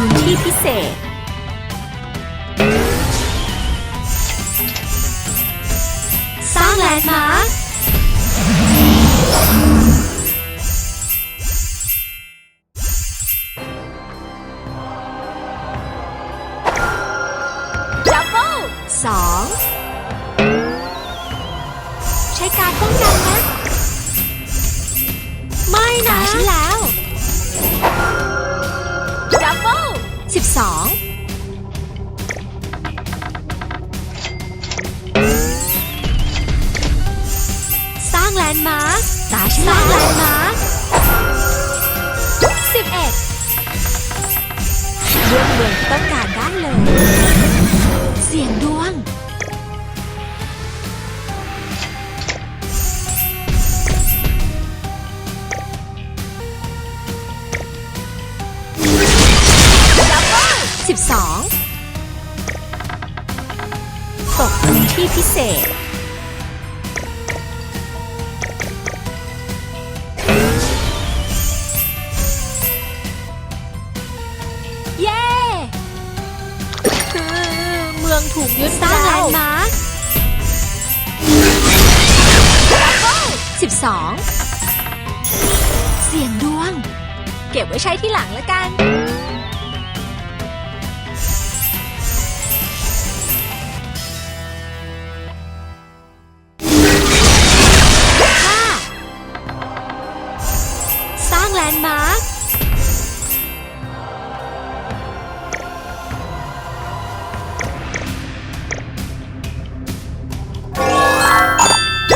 พื้นที่พิเศษ สร้างแลนด์มาร์คดับเบิลสองใช้การป้องกันนะ ไม่นะฉันแล้ว 12 สร้างแลนด์มาร์คสร้างแลนด์มาร์ค เศษ เย้คือเมืองถูกยึดสร้างแลนด์มาร์คสิบสองเสียงดวง เก็บไว้ใช้ที่หลังแล้วกัน มาร์ค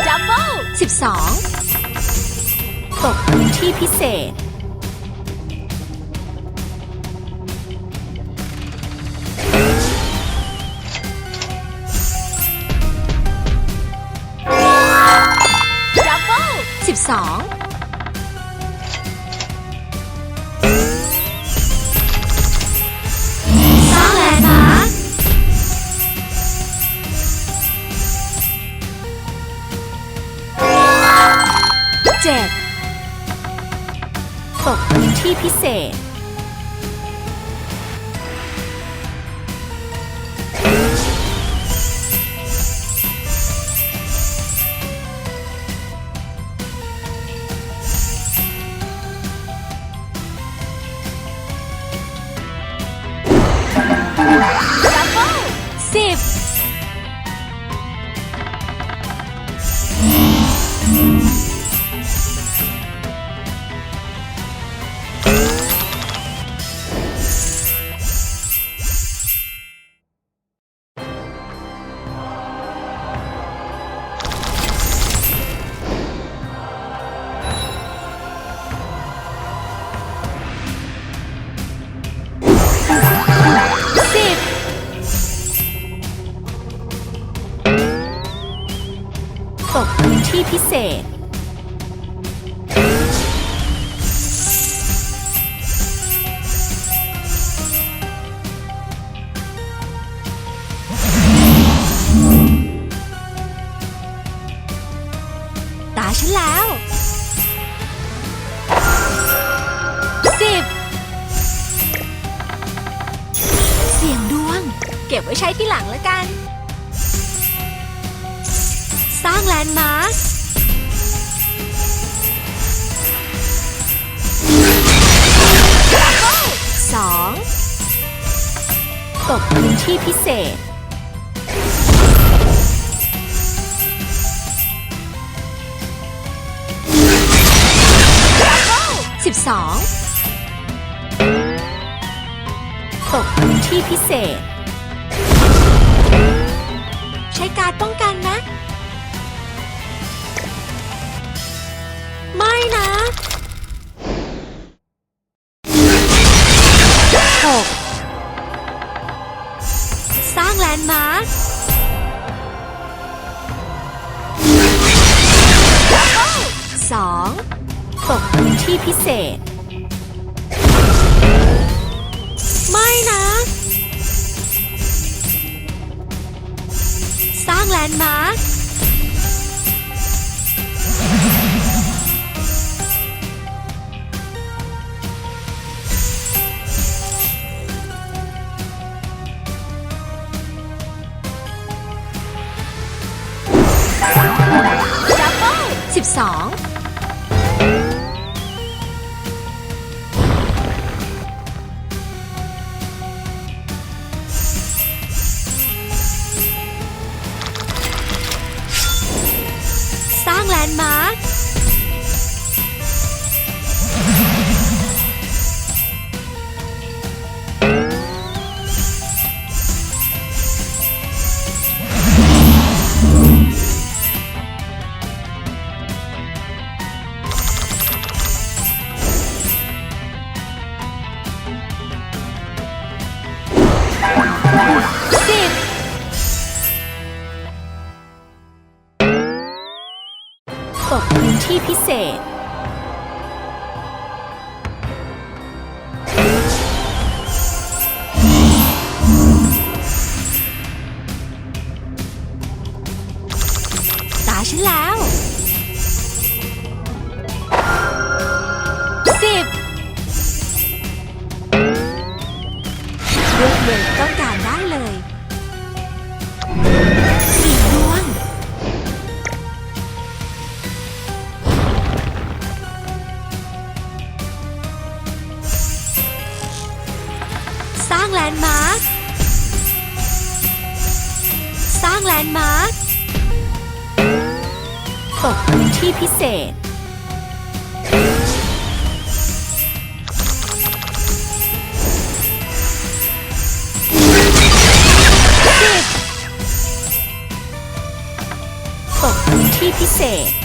ดับเบิลสิบสองตกพื้นที่พิเศษดับเบิลสิบสอง พื้นที่พิเศษ เศษตาฉันแล้วสิบเสียงดวง เก็บไว้ใช้ที่หลังแล้วกัน สร้างแลนด์มาร์ค ตกพื้นที่พิเศษสิบสองตกพื้นที่พิเศษ นด์มาสองตกพื้นที่พิเศษ ไม่นะ สร้างแลนด์มาร์ค song. พิเศษ ตกพื้นที่พิเศษสิบตกพื้นที่พิเศษ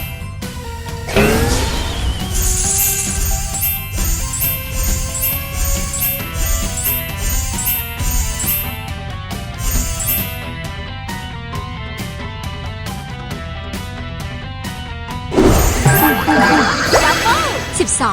ส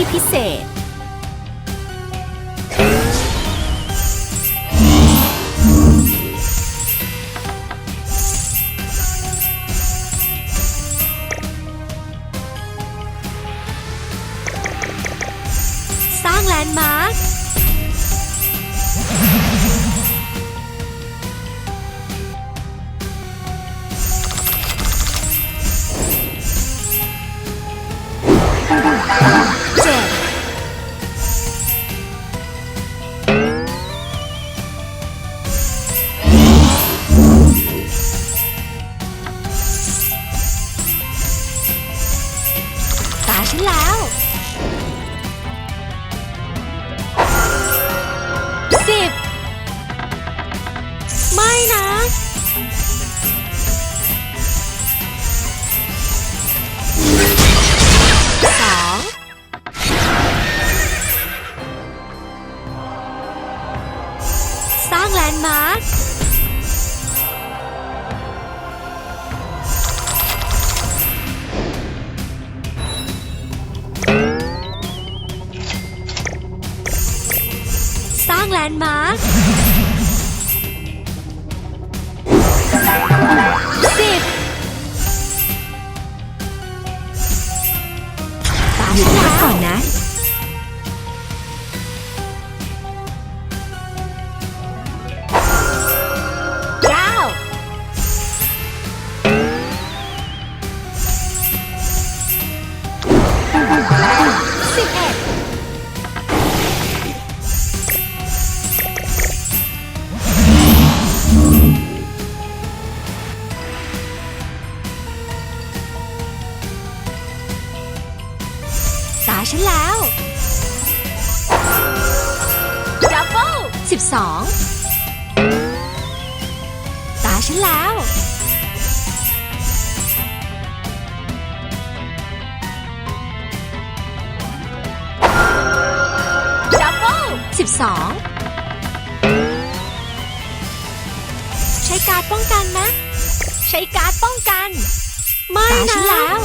ที่พิเศษ สร้างแลนด์มาร์ค นด์มาร์ค ตาฉันแล้ว ดับเบิลสิบสอง ใช้การดป้องกันนะ ใช้การดป้องกัน ไม่นะฉันแล้ว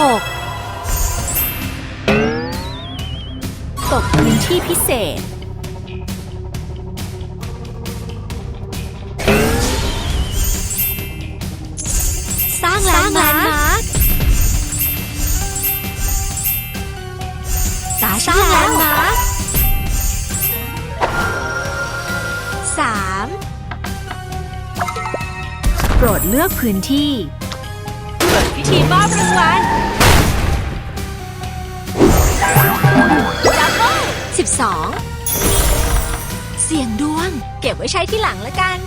หกตกพื้นที่พิเศษ สร้างแลนด์มาร์คตาสร้างแลนด์มาร์คสามโปรดเลือกพื้นที่ เปิดพิธีมอบรางวัลดับเบิลสิบสอง เสี่ยงดวง เก็บไว้ใช้ที่หลังละกัน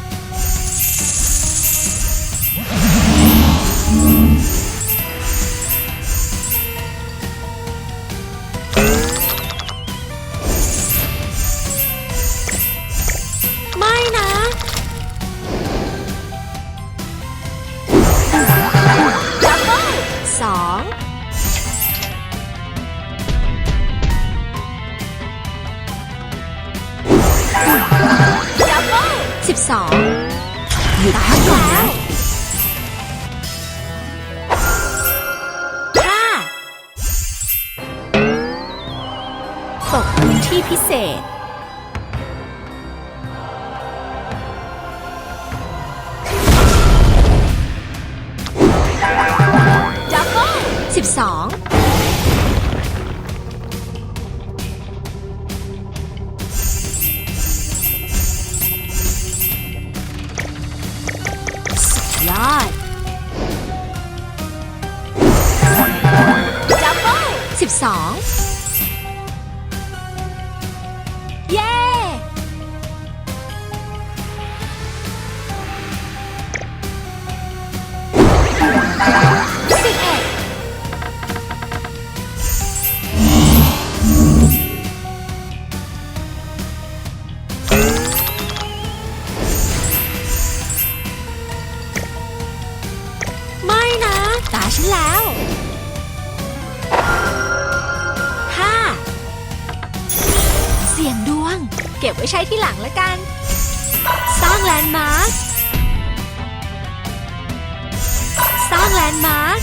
สองหยุดพักก่อนนะห้าตกพื้นที่พิเศษ ดับเบิลสิบสอง 2 เย้ ไม่นะตาฉันแล้ว วง เก็บไว้ใช้ที่หลังละกัน สร้างแลนด์มาร์ค สร้างแลนด์มาร์ค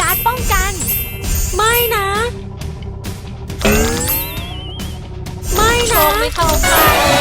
การดป้องกัน ไม่นะ ไม่โชนะคไม่เข้าใคร